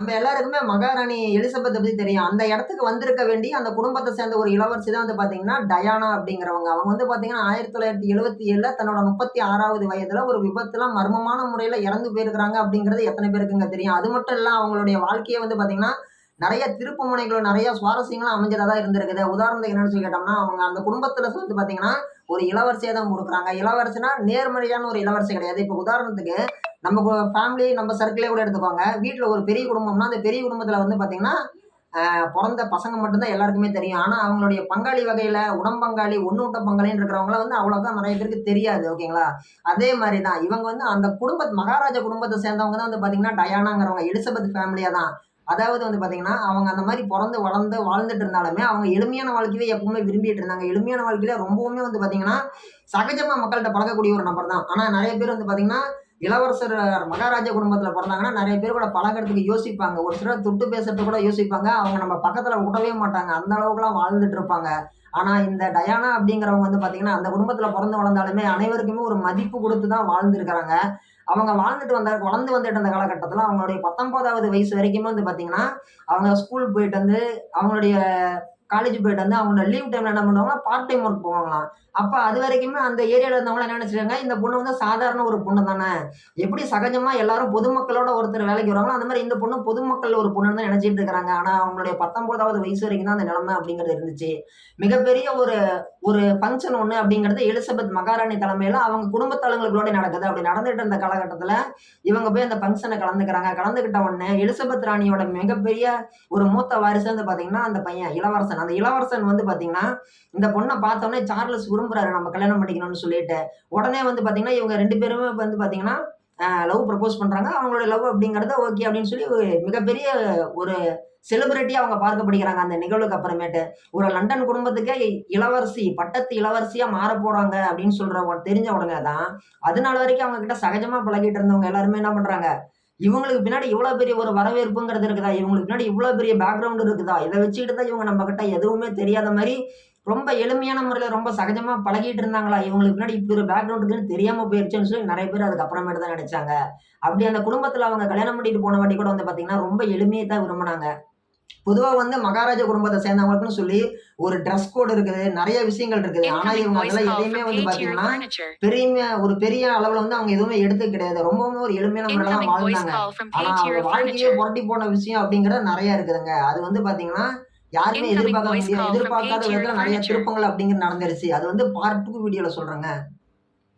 நம்ம எல்லாருக்குமே மகாராணி எலிசபெத்தை பத்தி தெரியும். அந்த இடத்துக்கு வந்திருக்க வேண்டிய அந்த குடும்பத்தை சேர்ந்த ஒரு இளவரசி தான் வந்து பாத்தீங்கன்னா டயானா அப்படிங்கிறவங்க. அவங்க வந்து பாத்தீங்கன்னா ஆயிரத்தி தொள்ளாயிரத்தி எழுபத்தி ஏழுல தன்னோட முப்பத்தி ஆறாவது வயதுல ஒரு விபத்துல மர்மமான முறையில இறந்து போயிருக்கிறாங்க அப்படிங்கிறது எத்தனை பேருக்குங்க தெரியும். அது மட்டும் இல்ல அவங்களுடைய வாழ்க்கையை வந்து பாத்தீங்கன்னா நிறைய திருப்பு முனைகளும் நிறைய சுவாரஸ்யங்களும் அமைஞ்சதா தான் இருந்திருக்குது. உதாரணத்துக்கு என்னன்னு சொல்லி கேட்டோம்னா அவங்க அந்த குடும்பத்துல வந்து பாத்தீங்கன்னா ஒரு இளவரசியை தான் கொடுக்குறாங்க. இளவரசினா நேர்மறையான ஒரு இளவரசி கிடையாது. இப்போ உதாரணத்துக்கு நம்ம ஃபேமிலி நம்ம சர்க்கிளே கூட எடுத்துக்கோங்க. வீட்டில் ஒரு பெரிய குடும்பம்னா அந்த பெரிய குடும்பத்தில் வந்து பார்த்தீங்கன்னா பிறந்த பசங்க மட்டும்தான் எல்லாருக்குமே தெரியும். ஆனால் அவங்களுடைய பங்காளி வகையில் உடம்பங்காளி ஒன்று விட்ட பங்காளின்னு இருக்கிறவங்கள வந்து அவ்வளோக்கா நிறைய பேருக்கு தெரியாது ஓகேங்களா? அதே மாதிரி தான் இவங்க வந்து அந்த குடும்ப மகாராஜா குடும்பத்தை சேர்ந்தவங்க தான் வந்து பார்த்தீங்கன்னா டயானாங்கிறவங்க எலிசபெத் ஃபேமிலியாக தான். அதாவது வந்து பார்த்தீங்கன்னா அவங்க அந்த மாதிரி பிறந்து வளர்ந்து வாழ்ந்துட்டு இருந்தாலுமே அவங்க எளிமையான வாழ்க்கையே எப்பவுமே விரும்பிட்டு இருந்தாங்க. எளிமையான வாழ்க்கையில ரொம்பவுமே வந்து பார்த்தீங்கன்னா சகஜமாக மக்கள்கிட்ட பழகக்கூடிய ஒரு நபர் தான் ஆனால் நிறைய பேர் வந்து பார்த்தீங்கன்னா இளவரசர் மகாராஜா குடும்பத்தில் பிறந்தாங்கன்னா நிறைய பேர் கூட பழகிறதுக்கு யோசிப்பாங்க. ஒரு சிலர் தொட்டு பேசுறது கூட யோசிப்பாங்க. அவங்க நம்ம பக்கத்தில் விடவே மாட்டாங்க. அந்த அளவுக்குலாம் வாழ்ந்துட்டு இருப்பாங்க. ஆனால் இந்த டயானா அப்படிங்கிறவங்க வந்து பார்த்தீங்கன்னா அந்த குடும்பத்தில் பிறந்து வளர்ந்தாலுமே அனைவருக்குமே ஒரு மதிப்பு கொடுத்து தான் வாழ்ந்துருக்கிறாங்க. அவங்க வாழ்ந்துட்டு வந்த வளர்ந்து வந்துட்டு இருந்த காலகட்டத்தில் அவங்களுடைய பத்தொன்பதாவது வயசு வரைக்குமே வந்து பார்த்தீங்கன்னா அவங்க ஸ்கூல் போயிட்டு வந்து அவங்களுடைய காலேஜ் போயிட்டு வந்து அவங்களோட லீவ் டைம்ல என்ன பண்ணுவாங்கன்னா பார்ட் டைம் ஒர்க் போவாங்களாம். அப்போ அது வரைக்குமே அந்த ஏரியாவில் இருந்தவங்க என்ன நினைச்சிருக்காங்க இந்த பொண்ணு வந்து சாதாரண ஒரு பொண்ணு தானே. எப்படி சகஜமா எல்லாரும் பொதுமக்களோட ஒருத்தர் வேலைக்கு வருவாங்களோ அந்த மாதிரி இந்த பொண்ணு பொதுமக்கள் ஒரு பொண்ணு தான் நினைச்சிட்டு இருக்கிறாங்க. ஆனா அவங்களுடைய பத்தொன்பதாவது வயசு வரைக்கும் தான் அந்த நிலைமை அப்படிங்கிறது இருந்துச்சு. மிகப்பெரிய ஒரு ஒரு ஃபங்க்ஷன் ஒன்று அப்படிங்கிறது எலிசபெத் மகாராணி தலைமையில் அவங்க குடும்பத்தலங்களுக்குள்ளோட நடக்குது. அப்படி நடந்துட்டு இருந்த காலகட்டத்தில் இவங்க போய் அந்த ஃபங்க்ஷனை கலந்துக்கிறாங்க. கலந்துக்கிட்ட உடனே எலிசபெத் ராணியோட மிகப்பெரிய ஒரு மூத்த வாரிசு வந்து பார்த்தீங்கன்னா அந்த பையன் இளவரசன் அந்த இளவரசன் வந்து பார்த்தீங்கன்னா இந்த பொண்ணை பார்த்தோன்னே சார்லஸ் விரும்புறாரு. நம்ம கல்யாணம் பண்ணிக்கணும்னு சொல்லிட்டு. உடனே வந்து பார்த்தீங்கன்னா இவங்க ரெண்டு பேருமே வந்து பார்த்தீங்கன்னா லவ் ப்ரப்போஸ் பண்ணுறாங்க அவங்களோட லவ் அப்படிங்கிறத ஓகே அப்படின்னு சொல்லி மிகப்பெரிய ஒரு செலிபிரிட்டியாக அவங்க பார்க்கப்படுகிறாங்க அந்த நிகழ்வுக்கு அப்புறமேட்டு. ஒரு லண்டன் குடும்பத்துக்கே இளவரசி பட்டத்து இளவரசியாக மாற போகிறாங்க அப்படின்னு சொல்கிறவங்க தெரிஞ்ச உடனே தான் அதனால வரைக்கும் அவங்க கிட்ட சகஜமாக பழகிட்டு இருந்தவங்க எல்லாருமே என்ன பண்ணுறாங்க இவங்களுக்கு பின்னாடி இவ்வளோ பெரிய ஒரு வரவேற்புங்கிறது இருக்குதா? இவங்களுக்கு பின்னாடி இவ்வளோ பெரிய பேக்ரவுண்ட் இருக்குதா? இதை வச்சுக்கிட்டு தான் இவங்க நம்ம கிட்ட எதுவுமே தெரியாத மாதிரி ரொம்ப எளிமையான முறையில் ரொம்ப சகஜமாக பழகிட்டு இருந்தாங்களா? இவங்களுக்கு பின்னாடி இப்படி ஒரு பேக்ரவுண்ட் இருக்குன்னு தெரியாமல் போயிருச்சுன்னு சொல்லி நிறைய பேர் அதுக்கப்புறமேட்டு தான் நினைச்சாங்க. அப்படி அந்த குடும்பத்தில் அவங்க கல்யாணம் பண்ணிட்டு போன வாட்டி கூட வந்து பார்த்தீங்கன்னா ரொம்ப எளிமையை தான் விரும்பினாங்க. பொதுவாக வந்து மகாராஜா குடும்பத்தை சேர்ந்தவங்களுக்குன்னு சொல்லி ஒரு ட்ரெஸ் கோட் இருக்குது நிறைய விஷயங்கள் இருக்குது ஆனா இவங்க அதெல்லாம் எதையுமே வந்து பாத்தீங்கன்னா. பெரிய ஒரு பெரிய அளவுல வந்து அவங்க எதுவுமே எடுத்து கிடையாது ரொம்பவுமே ஒரு எளிமையான முறையில தான் வாழ்ந்தாங்க ஆனா வாழ்க்கையே. புரட்டி போன விஷயம் அப்படிங்கறது நிறைய இருக்குதுங்க அது வந்து பாத்தீங்கன்னா யாருமே எதிர்பார்க்க முடியாது எதிர்பார்க்காத விதத்துல நிறைய. திருப்பங்கள் அப்படிங்கிறது நடந்துருச்சு அது வந்து பார்ட் டூ வீடியோல சொல்றேங்க